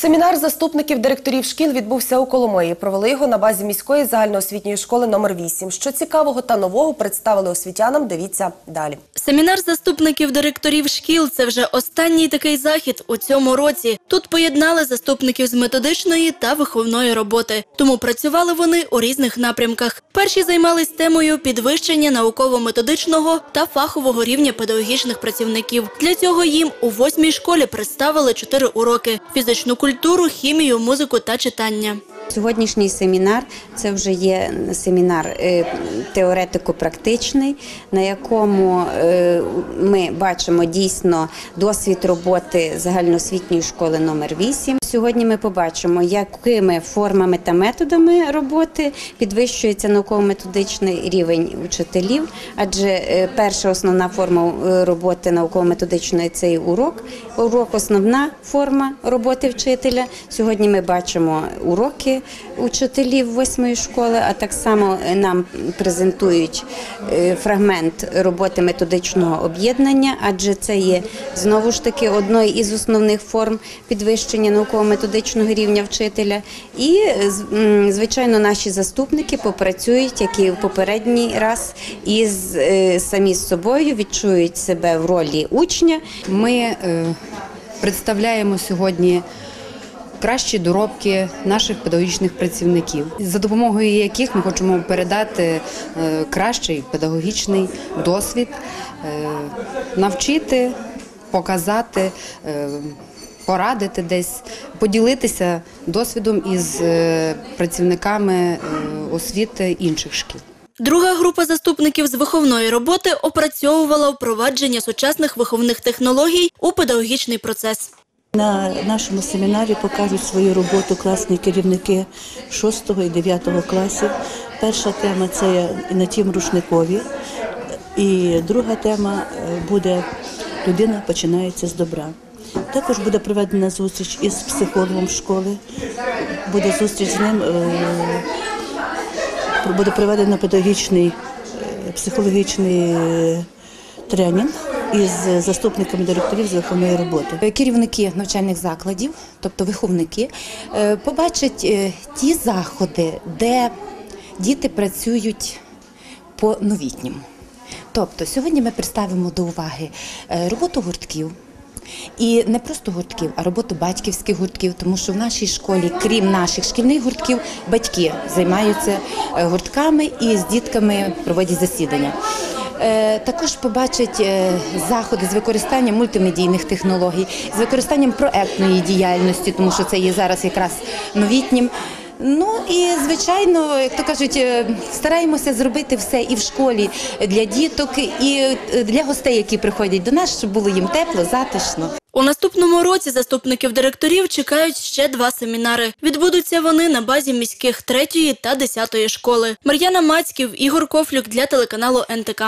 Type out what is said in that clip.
Семінар заступників директорів шкіл відбувся у Коломиї. Провели його на базі міської загальноосвітньої школи номер 8. Що цікавого та нового представили освітянам, дивіться далі. Семінар заступників директорів шкіл це вже останній такий захід у цьому році. Тут поєднали заступників з методичної та виховної роботи. Тому працювали вони у різних напрямках. Перші займались темою підвищення науково-методичного та фахового рівня педагогічних працівників. Для цього їм у восьмій школі представили чотири уроки: фізичну культуру, хімію, музику та читання. Сьогоднішній семінар це вже є семінар е, теоретико-практичний, на якому е, ми бачимо дійсно досвід роботи загальноосвітньої школи номер 8 Сьогодні ми побачимо, якими формами та методами роботи підвищується науково-методичний рівень учителів, адже е, перша основна форма е, роботи науково-методичної це урок. Урок основна форма роботи вчителя. Сьогодні ми бачимо уроки учителів восьмої школи, а так само е, нам презентують е, фрагмент роботи методичного об'єднання, адже це є знову ж таки одною із основних форм підвищення науково-методичного рівня вчителя. І звичайно, наші заступники попрацюють, як і в попередній раз, із е, самі з собою відчують себе в ролі учня. Ми представляємо сьогодні кращі доробки наших педагогічних працівників, за допомогою яких ми хочемо передати е, кращий педагогічний досвід, е, навчити, показати. е, Порадити десь, поділитися досвідом із працівниками освіти інших шкіл. Друга група заступників з виховної роботи опрацьовувала впровадження сучасних виховних технологій у педагогічний процес. На нашому семінарі покажуть свою роботу класні керівники 6 і 9 класів. Перша тема це на тім рушникові. І друга тема е, буде людина починається з добра. Також буде проведена зустріч із психологом школи. Буде зустріч з ним. е, Буде проведено педагогічний е, психологічний тренінг із заступниками директорів з виховної роботи. керівники навчальних закладів, тобто виховники, е, побачать е, ті заходи, де діти працюють по новітньому. Тобто сьогодні ми представимо до уваги е, роботу гуртків. І не просто гуртків, а роботу батьківських гуртків, тому що в нашій школі, крім наших шкільних гуртків, батьки займаються гуртками і з дітками проводять засідання. Е, Також побачать е, заходи з використанням мультимедійних технологій, з використанням проектної діяльності, тому що це є зараз якраз новітнім. Ну і звичайно, як то кажуть, е, стараємося зробити все і в школі для діток, і для гостей, які приходять до нас, щоб було їм тепло, затишно. У наступному році заступників директорів чекають ще два семінари. Відбудуться вони на базі міських третьої та десятої школи. Мар'яна Мацьків, Ігор Кофлюк для телеканалу НТК.